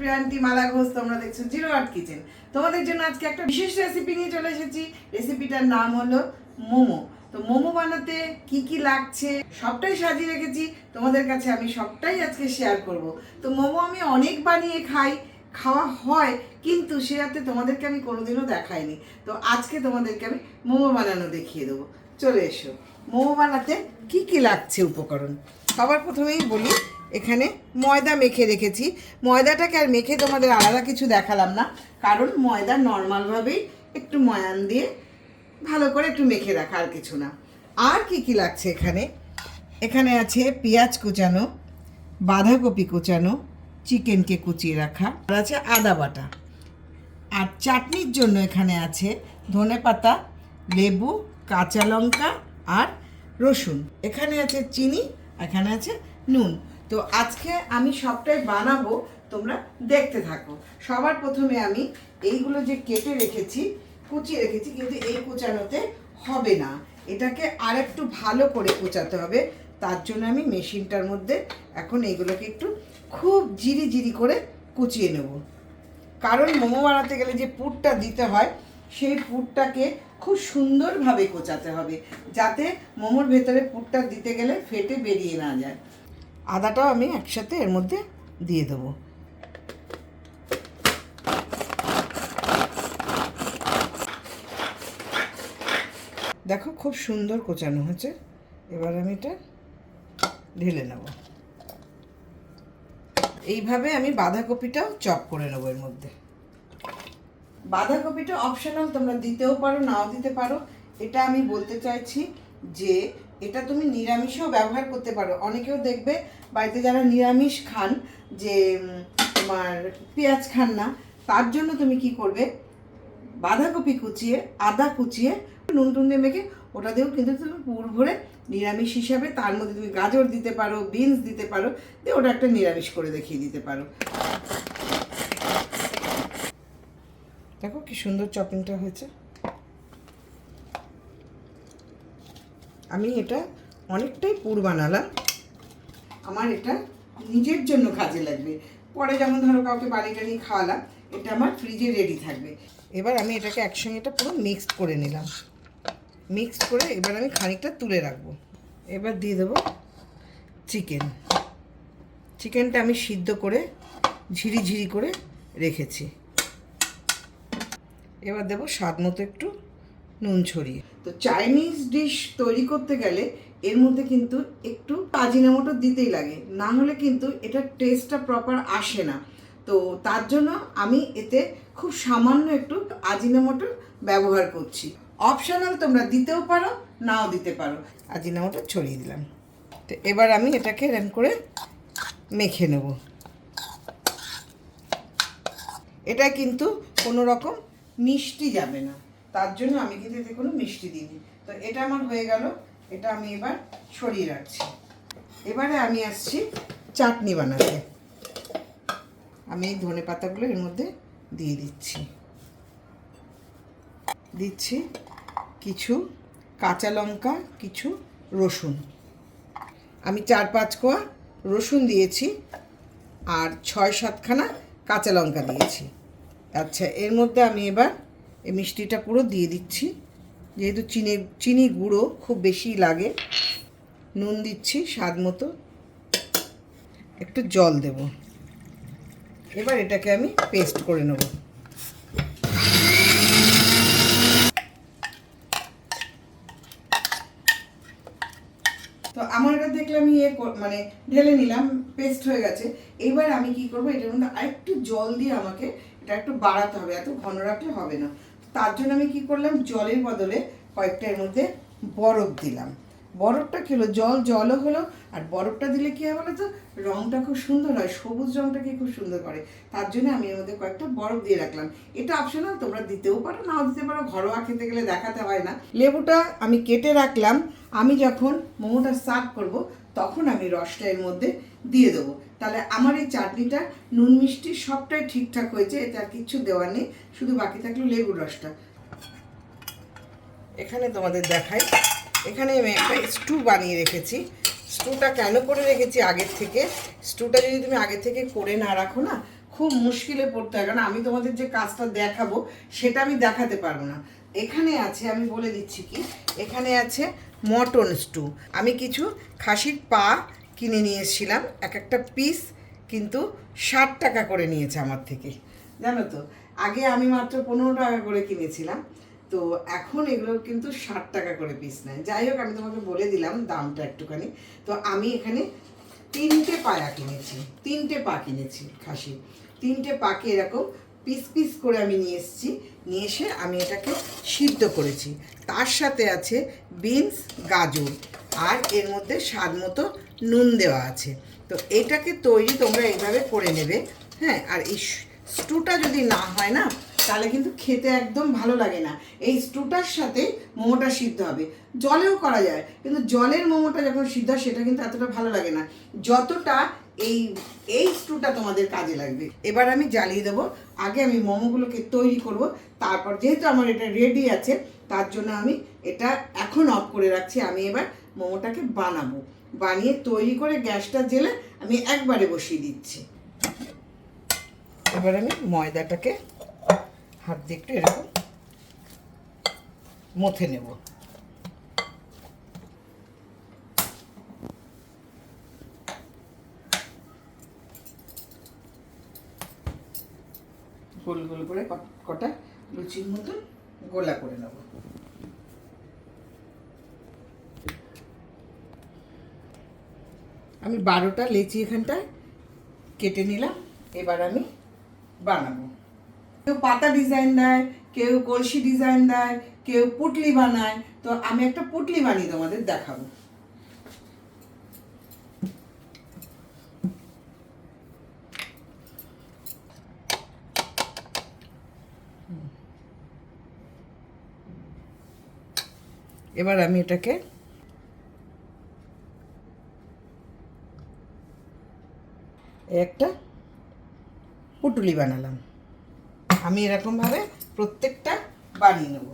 তোমাদের প্রিয়ান্টি মালা ঘোষ তোমরা দেখছ জিরো আর্ট কিচেন। তোমাদের জন্য আজকে একটা বিশেষ রেসিপি নিয়ে চলে এসেছি। রেসিপিটার নাম হলো মোমো। তো মোমো বানাতে কি কি লাগছে সবটাই সাজিয়ে রেখেছি। তোমাদের কাছে আমি সবটাই আজকে শেয়ার করব। তো মোমো আমি অনেক বানিয়ে খাই, খাওয়া হয়, কিন্তু সে রাতে তোমাদেরকে আমি কোনোদিনও দেখাইনি। তো আজকে তোমাদেরকে আমি মোমো বানানো দেখিয়ে দেবো। চলে এসো। মোমো বানাতে কি কি লাগছে উপকরণ? সবার প্রথমেই বলি এখানে ময়দা মেখে রেখেছি। ময়দাটাকে আর মেখে তোমাদের আলাদা কিছু দেখালাম না। কারণ ময়দা নর্মালভাবেই একটু ময়ান দিয়ে ভালো করে একটু মেখে রাখা আর কিছু না। আর কি কি লাগছে এখানে? এখানে আছে পেঁয়াজ কুচানো, বাঁধাকপি কুচানো, চিকেনকে কুচিয়ে রাখা। আর আছে আদা বাটা। আর চাটনির জন্য এখানে আছে ধনে পাতা, লেবু, কাঁচা লঙ্কা আর রসুন। এখানে আছে চিনি এখানে আছে নুন। তো আজকে আমি সবটাই বানাবো, তোমরা দেখতে থাকো। সবার প্রথমে আমি এইগুলো যে কেটে রেখেছি, কুচিয়ে রেখেছি, কিন্তু এই কুচানোতে হবে না। এটাকে আরেকটু ভালো করে কুচাতে হবে। তার জন্য আমি মেশিনটার মধ্যে এখন এইগুলোকে একটু খুব জিরি জিরি করে কুচিয়ে নেব। কারণ মোমো বানাতে গেলে যে পুরটা দিতে হয়, সেই পুরটাকে খুব সুন্দরভাবে কোচাতে হবে, যাতে মোমোর ভেতরে পুরটা দিতে গেলে ফেটে বেরিয়ে না যায়। আদাটাও আমি একসাথে এর মধ্যে দিয়ে দেবো। দেখো খুব সুন্দর কোচানো হয়েছে। এবার আমি এটা ঢেলে নেব। এইভাবে আমি বাঁধাকপিটাও চপ করে নেব এর মধ্যে। বাঁধাকপিটা অপশনাল তোমরা দিতেও পারো, নাও দিতে পারো। এটা আমি বলতে চাইছি যে এটা তুমি নিরামিষেও ব্যবহার করতে পারো। অনেকেও দেখবে বাড়িতে যারা নিরামিষ খান যে তোমার পেঁয়াজ খান না, তার জন্য তুমি কি করবে? বাঁধাকপি কুচিয়ে, আদা কুচিয়ে, নুন টুন দিয়ে মেখে ওটা দিয়েও কিন্তু তুমি পুর ভরে নিরামিষ হিসাবে তার মধ্যে তুমি গাজর দিতে পারো, বিনস দিতে পারো, দিয়ে ওটা একটা নিরামিষ করে দেখিয়ে দিতে পারো। দেখো কি সুন্দর চপিংটা হয়েছে। আমি এটা অনেকটাই পুর বানালাম। আমার এটা নিজের জন্য কাজে লাগবে। পরে যেমন ধরো কাউকে বাড়ি টাড়ি খাওয়ালাম, এটা আমার ফ্রিজে রেডি থাকবে। এবার আমি এটাকে একসঙ্গে এটা পুরো মিক্সড করে নিলাম। মিক্সড করে এবার আমি খানিকটা তুলে রাখব। এবার দিয়ে দেবো চিকেন চিকেনটা আমি সিদ্ধ করে ঝিরি ঝিরি করে রেখেছি। এবার দেবো স্বাদ মতো একটু নুন ছড়িয়ে। তো চাইনিজ ডিশ তৈরি করতে গেলে এর মধ্যে কিন্তু একটু মোটর দিতেই লাগে। না হলে কিন্তু এটার টেস্টটা প্রপার আসে না। তো তার জন্য আমি এতে খুব সামান্য একটু মোটর ব্যবহার করছি। অপশনাল তোমরা দিতেও পারো, নাও দিতে পারো। মোটর ছড়িয়ে দিলাম। তো এবার আমি এটাকে এরম করে মেখে নেব। এটা কিন্তু কোনো রকম মিষ্টি যাবে না। তার জন্য আমি কিন্তু এতে কোনো মিষ্টি দিইনি। তো এটা আমার হয়ে গেল, এটা আমি এবার সরিয়ে রাখছি। এবারে আমি আসছি চাটনি বানাতে। আমি এই ধনে পাতাগুলো এর মধ্যে দিয়ে দিচ্ছি। দিচ্ছি কিছু কাঁচা লঙ্কা, কিছু রসুন। আমি চার পাঁচ কোয়া রসুন দিয়েছি আর ছয় সাতখানা কাঁচা লঙ্কা দিয়েছি। আচ্ছা এর মধ্যে আমি এবার এই মিষ্টিটা পুরো দিয়ে দিচ্ছি। যেহেতু চিনি চিনি গুঁড়ো খুব বেশি লাগে, নুন দিচ্ছি স্বাদ মতো। একটু জল দেব। এবার এটাকে আমি পেস্ট করে নেব। তো আমার এটা দেখলে আমি কর- মানে ঢেলে নিলাম, পেস্ট হয়ে গেছে। এবার আমি কি করব, এটার মধ্যে আরেকটু জল দিয়ে আমাকে এটা একটু বাড়াতে হবে, এত ঘন রাখলে হবে না। তার জন্য আমি কি করলাম? জলের বদলে কয়েকটা এর মধ্যে বরফ দিলাম। বরফটা খেলো জল, জলও হলো। আর বরফটা দিলে কি বলো তো রংটা খুব সুন্দর হয়। সবুজ রংটাকে খুব সুন্দর করে। তার জন্য আমি এর মধ্যে কয়েকটা বরফ দিয়ে রাখলাম। এটা অপশনাল তোমরা দিতেও পারো, নাও দিতে পারো। ঘরোয়া খেতে গেলে দেখাতে হয় না। লেবুটা আমি কেটে রাখলাম। আমি যখন মোমোটা সার্ভ করব, তখন আমি রসটা এর মধ্যে দিয়ে দেবো। তাহলে আমার এই চাটনিটা, নুন মিষ্টি সবটাই ঠিকঠাক হয়েছে, এতে আর কিচ্ছু দেওয়ার নেই, শুধু বাকি থাকল লেবুর রসটা। এখানে তোমাদের দেখাই, এখানে আমি একটা স্টু বানিয়ে রেখেছি। স্টুটা কেন করে রেখেছি আগের থেকে? স্টুটা যদি তুমি আগে থেকে করে না রাখো না খুব খুব মুশকিলে পড়তে হয়, কারণ আমি তোমাদের যে কাজটা দেখাবো, সেটা আমি দেখাতে পারব না। এখানে আছে, আমি বলে দিচ্ছি কি, এখানে আছে মটন স্টু। আমি কিছু খাসির পা কিনে নিয়ে এসেছিলাম এক একটা পিস কিন্তু ষাট টাকা করে নিয়েছে আমার থেকে। জানো তো, আগে আমি মাত্র পনেরো টাকা করে কিনেছিলাম। তো এখন এগুলো কিন্তু ষাট টাকা করে পিস নেয়। যাই হোক, আমি তোমাকে বলে দিলাম দামটা একটুখানি। তো আমি এখানে তিনটে পায়া কিনেছি, তিনটে পা কিনেছি খাসি তিনটে পাকে এরকম পিস পিস করে আমি নিয়ে এসেছি। নিয়ে এসে আমি এটাকে সিদ্ধ করেছি। তার সাথে আছে বিনস গাজর। আর এর মধ্যে স্বাদ মতো নুন দেওয়া আছে। তো এটাকে তৈরি তোমরা এইভাবে করে নেবে হ্যাঁ? আর এই স্টুটা যদি না হয় না, তাহলে কিন্তু খেতে একদম ভালো লাগে না। এই স্টুটার সাথে মোমোটা সিদ্ধ হবে। জলেও করা যায়, কিন্তু জলের মোমোটা যখন সিদ্ধ হয়, সেটা কিন্তু এতটা ভালো লাগে না। যতটা এই এই স্টুটা তোমাদের কাজে লাগবে। এবার আমি জ্বালিয়ে দেবো। আগে আমি মোমোগুলোকে তৈরি করব। তারপর যেহেতু আমার এটা রেডি আছে, তার জন্য আমি এটা এখন অফ করে রাখছি। আমি এবার মোমোটাকে বানাবো। বানিয়ে তৈরি করে গ্যাসটা জেলে আমি একবারে বসিয়ে দিচ্ছি। এবার আমি ময়দাটাকে হাত দিয়ে একটু এরকম মথে নেব। গোল গোল করে কটা লুচির মতন গোলা করে নেব। আমি বারোটা লেচি এখানটায় কেটে নিলাম, এবার আমি বানাবো। কেউ পাতা ডিজাইন দেয়, কেউ কলসি ডিজাইন দেয়, কেউ পুটলি বানায়, তো আমি একটা পুটলি বানিয়ে তোমাদের দেখাবো। এবার আমি এটাকে একটা পুটুলি বানালাম। আমি এরকমভাবে প্রত্যেকটা বানিয়ে নেব।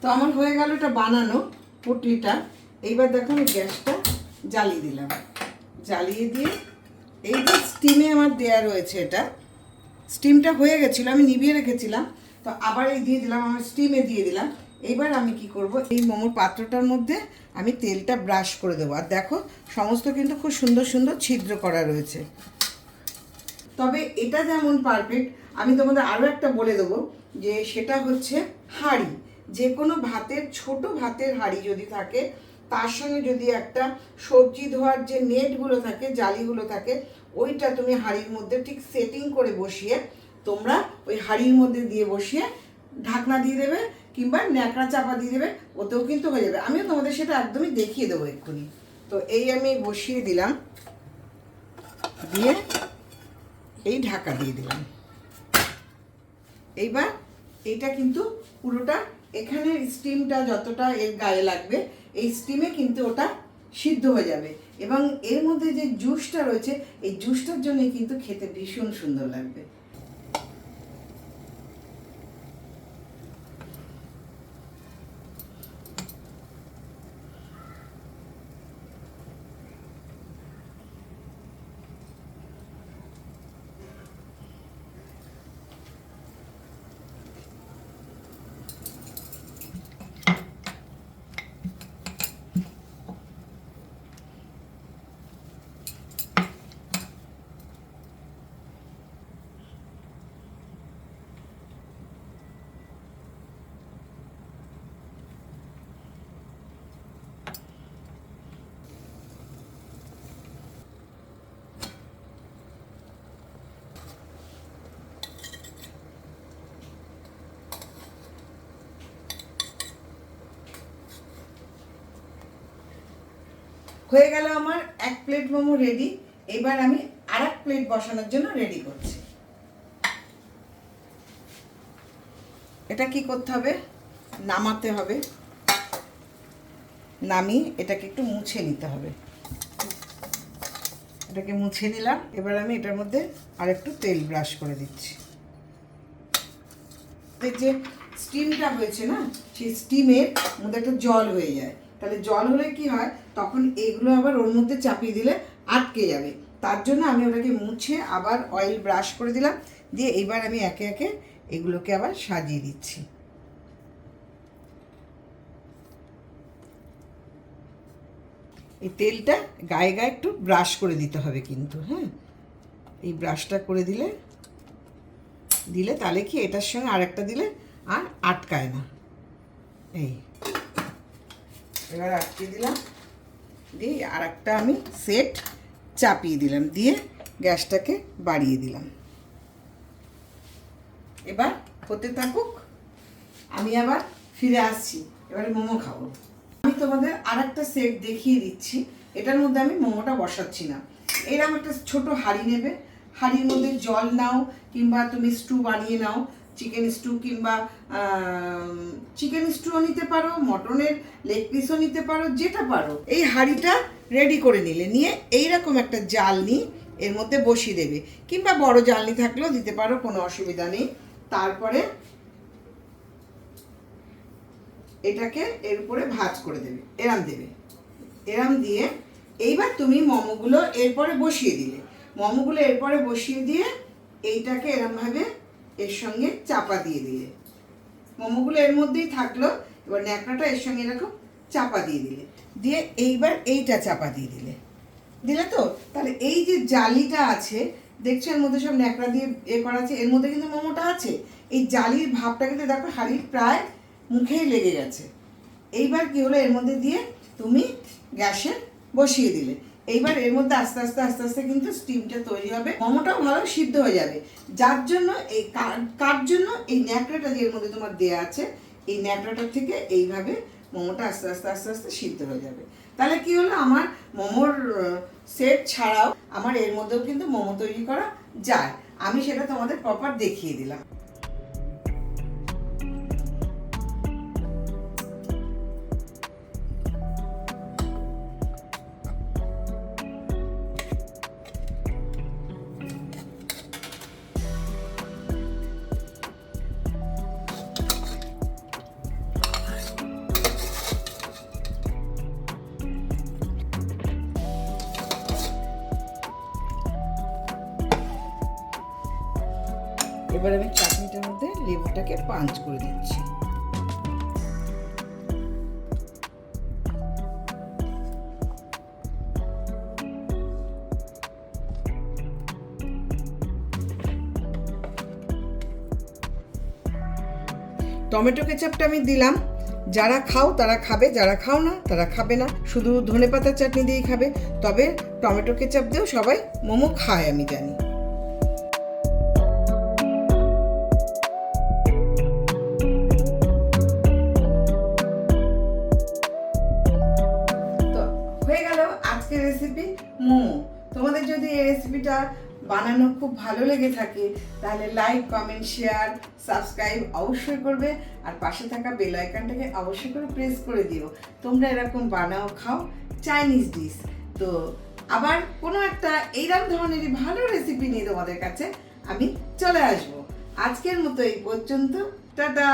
তো আমার হয়ে গেল এটা বানানো পুটলিটা। এইবার দেখো আমি গ্যাসটা জ্বালিয়ে দিলাম। জ্বালিয়ে দিয়ে এই যে স্টিমে আমার দেয়া রয়েছে এটা। স্টিমটা হয়ে গেছিল, আমি নিভিয়ে রেখেছিলাম। তো আবার এই দিয়ে দিলাম আমার স্টিমে দিয়ে দিলাম। এইবার আমি কি করব? এই মোমোর পাত্রটার মধ্যে আমি তেলটা ব্রাশ করে দেবো। আর দেখো, সমস্ত কিন্তু খুব সুন্দর সুন্দর ছিদ্র করা রয়েছে। তবে এটা যেমন পারফেক্ট আমি তোমাদের আরও একটা বলে দেবো যে সেটা হচ্ছে হাঁড়ি। যে কোনো ভাতের, ছোট ভাতের হাঁড়ি যদি থাকে, তার সঙ্গে যদি একটা সবজি ধোয়ার যে নেটগুলো থাকে, জালিগুলো থাকে, ওইটা তুমি হাঁড়ির মধ্যে ঠিক সেটিং করে বসিয়ে তোমরা ওই হাঁড়ির মধ্যে দিয়ে বসিয়ে ঢাকনা দিয়ে দেবে কিংবা ন্যাকড়া চাপা দিয়ে দেবে, ওতেও কিন্তু হয়ে যাবে। আমিও তোমাদের সেটা একদমই দেখিয়ে দেবো এক্ষুনি। তো এই আমি বসিয়ে দিলাম, দিয়ে এই ঢাকা দিয়ে দিলাম। এইবার এটা কিন্তু পুরোটা এখানের স্টিমটা যতটা এর গায়ে লাগবে, এই স্টিমে কিন্তু ওটা সিদ্ধ হয়ে যাবে। এবং এর মধ্যে যে জুসটা রয়েছে, এই জুসটার জন্য কিন্তু খেতে ভীষণ সুন্দর লাগবে। হয়ে গেল আমার এক প্লেট মোমো রেডি এবার আমি আর প্লেট বসানোর জন্য রেডি করছি। এটা কি করতে হবে? নামাতে হবে। নামিয়ে এটাকে একটু মুছে নিতে হবে। এটাকে মুছে নিলাম। এবার আমি এটার মধ্যে আর একটু তেল ব্রাশ করে দিচ্ছি। যে স্টিমটা হয়েছে না, সেই স্টিমের মধ্যে একটা জল হয়ে যায়। তাহলে জল হলে কি হয়? তখন এগুলো আবার ওর মধ্যে চাপিয়ে দিলে আটকে যাবে। তার জন্য আমি ওটাকে মুছে আবার অয়েল ব্রাশ করে দিলাম। দিয়ে এবার আমি একে একে এগুলোকে আবার সাজিয়ে দিচ্ছি। এই তেলটা গায়ে গায়ে একটু ব্রাশ করে দিতে হবে কিন্তু হ্যাঁ? এই ব্রাশটা করে দিলে দিলে তাহলে কি এটার সঙ্গে আরেকটা দিলে আর আটকায় না। এই। এবার আটকে দিলাম। দিয়ে আর একটা আমি সেট চাপিয়ে দিলাম। দিয়ে গ্যাসটাকে বাড়িয়ে দিলাম। এবার হতে থাকুক, আমি আবার ফিরে আসছি। এবারে মোমো খাব। আমি তোমাদের আর একটা সেট দেখিয়ে দিচ্ছি। এটার মধ্যে আমি মোমোটা বসাচ্ছি না। এরকম একটা ছোট হাঁড়ি নেবে। হাঁড়ির মধ্যে জল নাও কিংবা তুমি স্টু বানিয়ে নাও। চিকেন স্টু কিংবা চিকেন স্টুও নিতে পারো, মটনের লেগ পিসও নিতে পারো, যেটা পারো। এই হাঁড়িটা রেডি করে নিলে, নিয়ে এইরকম একটা জাল নিয়ে এর মধ্যে বসিয়ে দেবে। কিংবা বড় জালনি থাকলেও দিতে পারো, কোনো অসুবিধা নেই। তারপরে এটাকে এর উপরে ভাজ করে দেবে, এরাম দেবে। এরাম দিয়ে এইবার তুমি মোমোগুলো এরপরে বসিয়ে দিলে। মোমোগুলো এরপরে বসিয়ে দিয়ে এইটাকে এরমভাবে এর সঙ্গে চাপা দিয়ে দিলে। মোমোগুলো এর মধ্যেই থাকল, এবার ন্যাকড়াটা এর সঙ্গে এরকম চাপা দিয়ে দিলে। দিয়ে এইবার এইটা চাপা দিয়ে দিলে। দিলে তো? তাহলে এই যে জালিটা আছে, দেখছ এর মধ্যে সব ন্যাকড়া দিয়ে এ করা আছে, এর মধ্যে কিন্তু মোমোটা আছে? এই জালির ভাবটা কিন্তু দেখো হাড়ির প্রায় মুখেই লেগে গেছে। এইবার কি হলো? এর মধ্যে দিয়ে তুমি গ্যাসে বসিয়ে দিলে। এইবার এর মধ্যে আস্তে আস্তে আস্তে আস্তে কিন্তু স্টিমটা তৈরি হবে। মোমোটাও ভালো সিদ্ধ হয়ে যাবে। যার জন্য এই কার- জন্য এই ন্যাকড়াটা যে এর মধ্যে তোমার দেয়া আছে, এই ন্যাকড়াটার থেকে এইভাবে মোমোটা আস্তে আস্তে আস্তে আস্তে সিদ্ধ হয়ে যাবে। তাহলে কি হলো? আমার মোমোর সেট ছাড়াও আমার এর মধ্যেও কিন্তু মোমো তৈরি করা যায়। আমি সেটা তোমাদের প্রপার দেখিয়ে দিলাম। এবার আমি চাটনিটার মধ্যে লেবুটাকে পাঞ্চ করে দিচ্ছি। টমেটো কেচাপটা আমি দিলাম। যারা খাও তারা খাবে, যারা খাও না তারা খাবে না। শুধু ধনে পাতার চাটনি দিয়েই খাবে। তবে টমেটো কেচাপ দিয়েও সবাই মোমো খায়, আমি জানি। হয়ে গেল আজকের রেসিপি মোমো। তোমাদের যদি এই রেসিপিটা বানানো খুব ভালো লেগে থাকে, তাহলে লাইক কমেন্ট শেয়ার সাবস্ক্রাইব অবশ্যই করবে আর পাশে থাকা বেল আইকনটাকে অবশ্যই করে প্রেস করে দিও। তোমরা এরকম বানাও, খাও চাইনিজ ডিশ তো আবার কোনো একটা এইরকম ধরনেরই ভালো রেসিপি নিয়ে তোমাদের কাছে আমি চলে আসব। আজকের মতো এই পর্যন্ত। টাটা!